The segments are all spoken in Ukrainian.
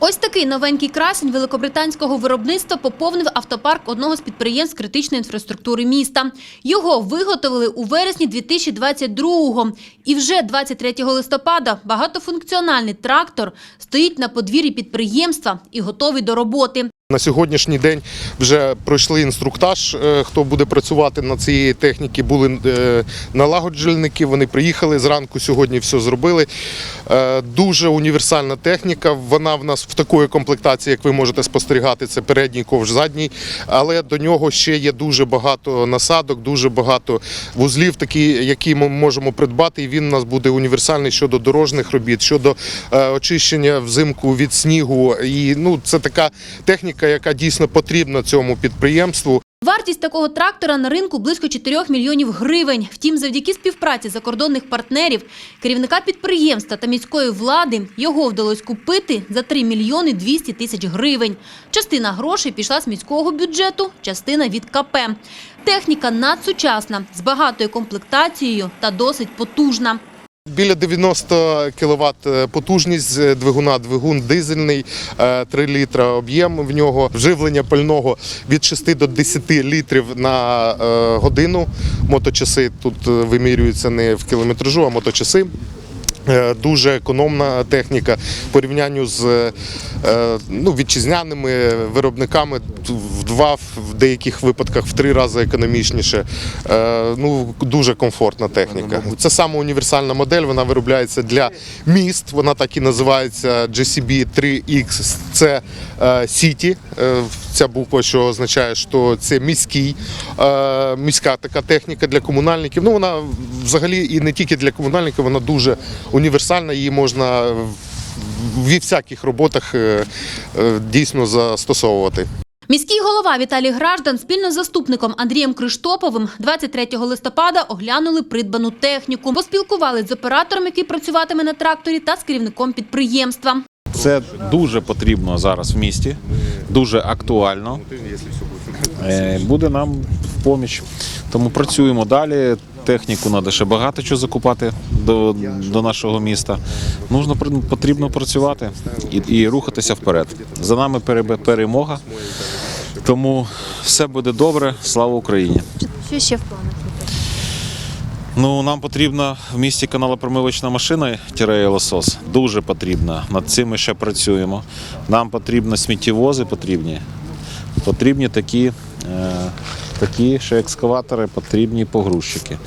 Ось такий новенький красень великобританського виробництва поповнив автопарк одного з підприємств критичної інфраструктури міста. Його виготовили у вересні 2022-го. І вже 23 листопада багатофункціональний трактор стоїть на подвір'ї підприємства і готовий до роботи. На сьогоднішній день вже пройшли інструктаж. е, Хто буде працювати на цій техніці, були е, налагоджувальники. Вони приїхали зранку. Сьогодні все зробили. Е, Дуже універсальна техніка. Вона в нас в такої комплектації, як ви можете спостерігати, це передній ковш задній. Але до нього ще є дуже багато насадок, дуже багато вузлів, такі, які ми можемо придбати. І він у нас буде універсальний щодо дорожніх робіт, щодо очищення взимку від снігу. І ну це така техніка, яка дійсно потрібна цьому підприємству. Вартість такого трактора на ринку близько 4 мільйонів гривень. Втім, завдяки співпраці закордонних партнерів, керівника підприємства та міської влади його вдалося купити за 3 мільйони 200 тисяч гривень. Частина грошей пішла з міського бюджету, частина від КП. Техніка надсучасна, з багатою комплектацією та досить потужна. Біля 90 кВт потужність е, двигуна, двигун дизельний, е, 3 літра об'єм в нього, вживлення пального від 6 до 10 літрів на е, годину. Моточаси тут е, вимірюються не в кілометражу, а моточаси. Е, Дуже економна техніка в порівнянні з е, ну, вітчизняними виробниками в два, в деяких випадках в три рази економічніше. Е, Ну, дуже комфортна техніка. Це саме універсальна модель, вона виробляється для міст. Вона так і називається GCB 3X. Це е, City. Ця буква, що означає, що це міський, е, міська така техніка для комунальників. Ну, вона взагалі і не тільки для комунальників, вона дуже універсальна, її можна в- всяких роботах е, е, дійсно застосовувати. Міський голова Віталій Граждан спільно з заступником Андрієм Криштоповим 23 листопада оглянули придбану техніку, поспілкувались з оператором, який працюватиме на тракторі, та з керівником підприємства. Це дуже потрібно зараз в місті, дуже актуально. Е, Буде нам в поміч. Тому працюємо далі. Техніку треба ще багато чого закупати до, до нашого міста. Нужно потрібно працювати і, і рухатися вперед. За нами перемога. Тому все буде добре. Слава Україні! Що ще в планах? Ну, нам потрібна в місті каналопромивочна машина тіреєлосос. Дуже потрібна. Над цим ми ще працюємо. Нам потрібні сміттєвози потрібні. Потрібні такі, е, такі ще екскаватори, потрібні погрузчики.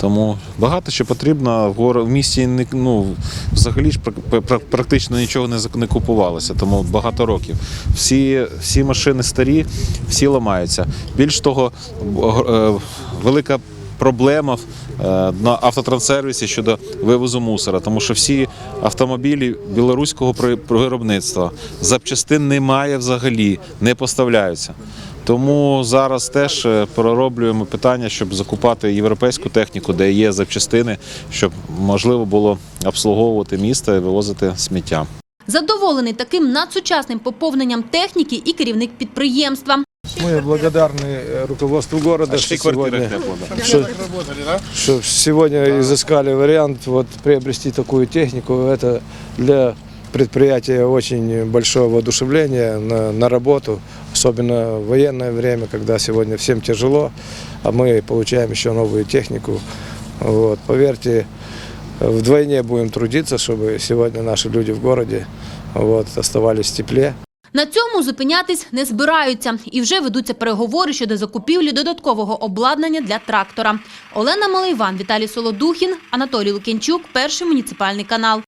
Тому багато ще потрібно. В місті ну, взагалі ж пр- пр- практично нічого не, купувалося, тому багато років. Всі, всі машини старі, всі ламаються. Більш того, е, велика проблема е, на автотранссервісі щодо вивозу мусора, тому що всі автомобілі білоруського виробництва запчастин немає взагалі, не поставляються. Тому зараз теж е, пророблюємо питання, щоб закупати європейську техніку, де є запчастини, щоб можливо було обслуговувати місто і вивозити сміття. Задоволений таким надсучасним поповненням техніки і керівник підприємства. Мы благодарны э, руководству города, что сегодня, что, что сегодня изыскали вариант вот, приобрести такую технику. Это для предприятия очень большое воодушевление на, на работу, особенно в военное время, когда сегодня всем тяжело, а мы получаем еще новую технику. Вот, поверьте, вдвойне будем трудиться, чтобы сегодня наши люди в городе вот, оставались в тепле. На цьому зупинятись не збираються і вже ведуться переговори щодо закупівлі додаткового обладнання для трактора. Олена Малайван, Віталій Солодухін, Анатолій Лукінчук, перший муніципальний канал.